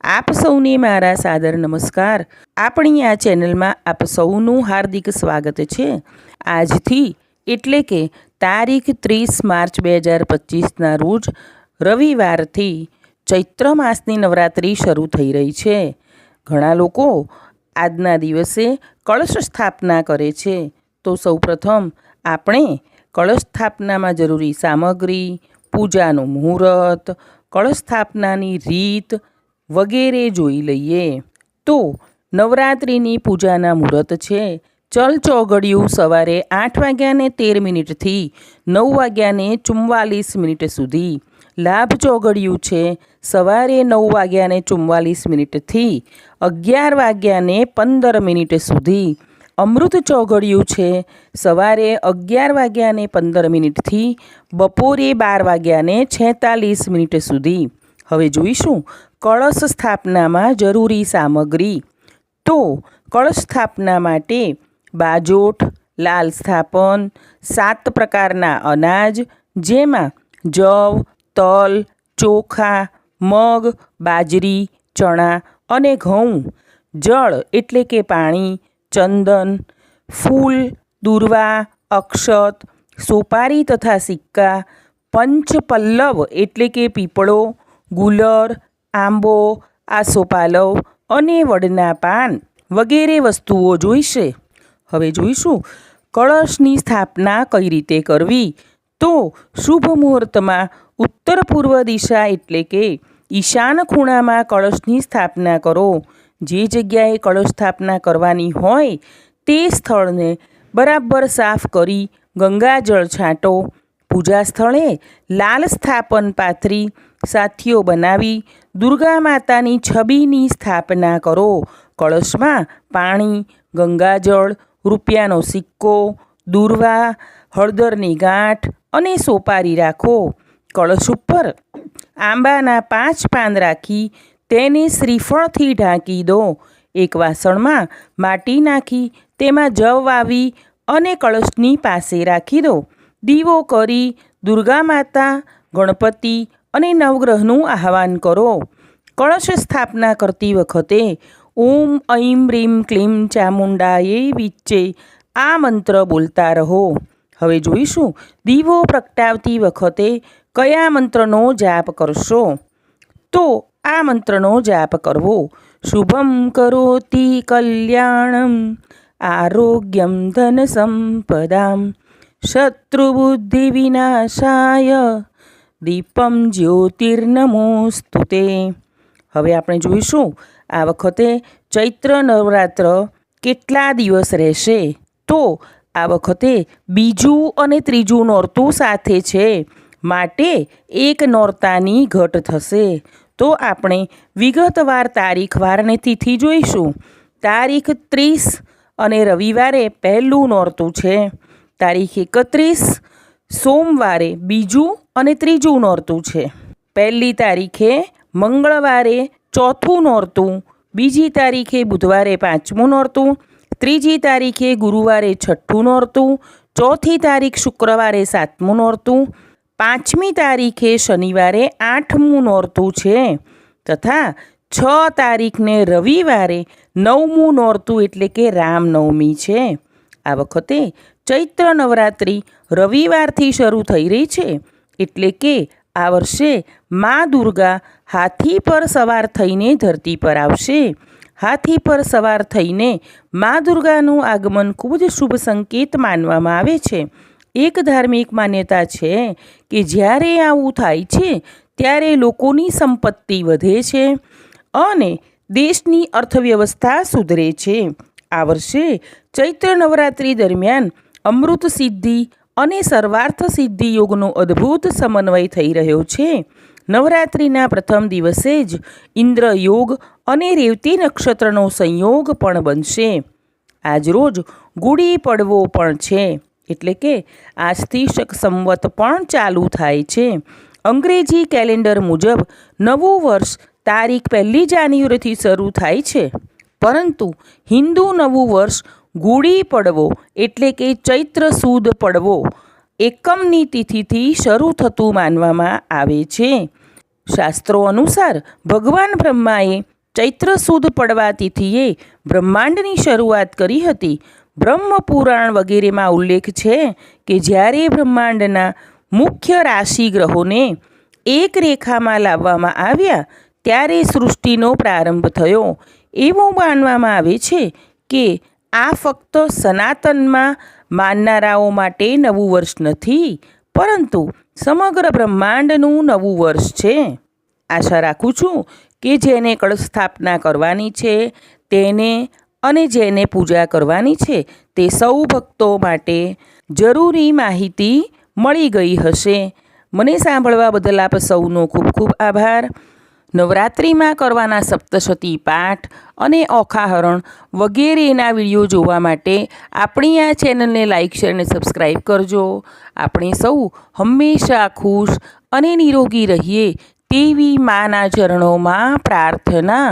આપ સૌને મારા સાદર નમસ્કાર. આપણી આ ચેનલમાં આપ સૌનું હાર્દિક સ્વાગત છે. આજથી એટલે કે તારીખ ત્રીસ માર્ચ બે હજાર પચીસના રોજ રવિવારથી ચૈત્ર માસની નવરાત્રિ શરૂ થઈ રહી છે. ઘણા લોકો આજના દિવસે કળશ સ્થાપના કરે છે. તો સૌપ્રથમ આપણે કળશ સ્થાપનામાં જરૂરી સામગ્રી, પૂજાનું મુહૂર્ત, કળશ સ્થાપનાની રીત વગેરે જોઈ લઈએ. તો, નવરાત્રિની પૂજાના મુહૂર્ત છે. ચલ ચોઘડિયું સવારે આઠ વાગ્યાને તેર મિનિટથી નવ વાગ્યાને ચુમ્વાલીસ મિનિટ સુધી. લાભ ચોઘડિયું છે. સવારે નવ વાગ્યાને ચુમ્વાલીસ મિનિટથી અગિયાર વાગ્યાને પંદર મિનિટ સુધી. અમૃત ચોઘડિયું છે. સવારે અગિયાર વાગ્યાને પંદર મિનિટથી બપોરે બાર વાગ્યાને છેતાલીસ મિનિટ સુધી. હવે જોઈશું કળશ સ્થાપનામાં જરૂરી સામગ્રી. તો કળશ સ્થાપના માટે બાજોઠ, લાલ સ્થાપન, સાત પ્રકારના અનાજ, જેમાં જવ, તલ, ચોખા, મગ, બાજરી, ચણા અને ઘઉં, જળ એટલે કે પાણી, ચંદન, ફૂલ, દુર્વા, અક્ષત, સોપારી તથા સિક્કા, પંચપલ્લવ એટલે કે પીપળો, ગુલર આંબો આસોપાલવ અને વડના પાન વગેરે વસ્તુઓ જોઈશે. હવે જોઈશું, કળશની સ્થાપના કઈ રીતે કરવી? તો શુભ મુહૂર્તમાં ઉત્તર પૂર્વ દિશા એટલે કે ઈશાન ખૂણામાં કળશની સ્થાપના કરો. જે જગ્યાએ કળશ સ્થાપના કરવાની હોય તે સ્થળને બરાબર સાફ કરી ગંગાજળ છાંટો. પૂજા સ્થળે લાલ સ્થાપન પાથરી સાથીઓ બનાવી દુર્ગા માતાની છબીની સ્થાપના કરો. કળશમાં પાણી, ગંગાજળ, રૂપિયાનો સિક્કો, દૂરવા, હળદરની ગાંઠ અને સોપારી રાખો. કળશ ઉપર આંબાના પાંચ પાન રાખી તેને શ્રીફળથી ઢાંકી દો. એક વાસણમાં માટી નાખી તેમાં જવ વાવી અને કળશની પાસે રાખી દો. દીવો કરી દુર્ગા માતા, ગણપતિ અને નવગ્રહનું આહવાન કરો. કળશ સ્થાપના કરતી વખતે ઓમ ઐમ, રીમ, ક્લીમ ચામુંડાએ વિચ્ચે, આ મંત્ર બોલતા રહો. હવે જોઈશું, દીવો પ્રગટાવતી વખતે કયા મંત્રનો જાપ કરશો? તો આ મંત્રનો જાપ કરવો, શુભમ કરોતિ કલ્યાણમ, આરોગ્યમ ધન સંપદામ શત્રુબુદ્ધિ વિનાશાય દીપમ જ્યોતિર્નમોસ્તુ તે. હવે આપણે જોઈશું આ વખતે ચૈત્ર નવરાત્ર કેટલા દિવસ રહેશે? તો આ વખતે બીજું અને ત્રીજું નોરતું સાથે છે. માટે એક નોરતાની ઘટ થશે. તો આપણે વિગતવાર તારીખ વારને તિથિ જોઈશું. તારીખ ત્રીસ અને રવિવારે પહેલું નોરતું છે. તારીખ એકત્રીસ સોમવારે બીજું અને ત્રીજું નોરતું છે. પહેલી તારીખે મંગળવારે ચોથું નોરતું, બીજી તારીખે બુધવારે પાંચમું નોરતું, ત્રીજી તારીખે ગુરુવારે છઠ્ઠું નોરતું, ચોથી તારીખ શુક્રવારે સાતમું નોરતું, પાંચમી તારીખે શનિવારે આઠમું નોરતું છે. તથા છ તારીખને રવિવારે નવમું નોરતું એટલે કે રામનવમી છે. આ વખતે ચૈત્ર નવરાત્રિ રવિવારથી શરૂ થઈ રહી છે, એટલે કે આ વર્ષે મા દુર્ગા હાથી પર સવાર થઈને ધરતી પર આવશે. હાથી પર સવાર થઈને મા દુર્ગાનું આગમન ખૂબ જ શુભ સંકેત માનવામાં આવે છે. એક ધાર્મિક માન્યતા છે કે જ્યારે આવું થાય છે, ત્યારે લોકોની સંપત્તિ વધે છે અને દેશની અર્થવ્યવસ્થા સુધરે છે. આ વર્ષે ચૈત્ર નવરાત્રિ દરમિયાન અમૃત સિદ્ધિ અને સર્વાર્થ સિદ્ધિ યોગનો અદ્ભુત સમન્વય થઈ રહ્યો છે. નવરાત્રિના પ્રથમ દિવસે જ ઇન્દ્ર યોગ અને રેવતી નક્ષત્રનો સંયોગ પણ બનશે. આજરોજ ગુડી પડવો પણ છે, એટલે કે આજથી શક સંવત પણ ચાલુ થાય છે. અંગ્રેજી કેલેન્ડર મુજબ નવું વર્ષ તારીખ પહેલી જાન્યુઆરીથી શરૂ થાય છે. પરંતુ હિન્દુ નવું વર્ષ ગુડી પડવો એટલે કે ચૈત્ર સુદ પડવો એકમની તિથિથી શરૂ થતું માનવામાં આવે છે. શાસ્ત્રો અનુસાર ભગવાન બ્રહ્માએ ચૈત્ર સુદ પડવા તિથિએ બ્રહ્માંડની શરૂઆત કરી હતી. બ્રહ્મપુરાણ વગેરેમાં ઉલ્લેખ છે કે જ્યારે બ્રહ્માંડના મુખ્ય રાશિ ગ્રહોને એક રેખામાં લાવવામાં આવ્યા ત્યારે સૃષ્ટિનો પ્રારંભ થયો. એવું માનવામાં આવે છે કે આ ફક્ત સનાતનમાં માનનારાઓ માટે નવું વર્ષ નથી, પરંતુ સમગ્ર બ્રહ્માંડનું નવું વર્ષ છે. આશા રાખું છું કે જેને કળશ સ્થાપના કરવાની છે, તેને અને જેને પૂજા કરવાની છે, તે સૌ ભક્તો માટે જરૂરી માહિતી મળી ગઈ હશે. મને સાંભળવા બદલ આપ સૌનો ખૂબ ખૂબ આભાર. નવરાત્રિમાં કરવાના સપ્તશતી પાઠ અને ઓખાહરણ વગેરેના વીડિયો જોવા માટે આપણી આ ચેનલને લાઇક શેર અને સબસ્ક્રાઈબ કરજો. આપણે સૌ હંમેશા ખુશ અને નિરોગી રહીએ તેવી માના ચરણોમાં પ્રાર્થના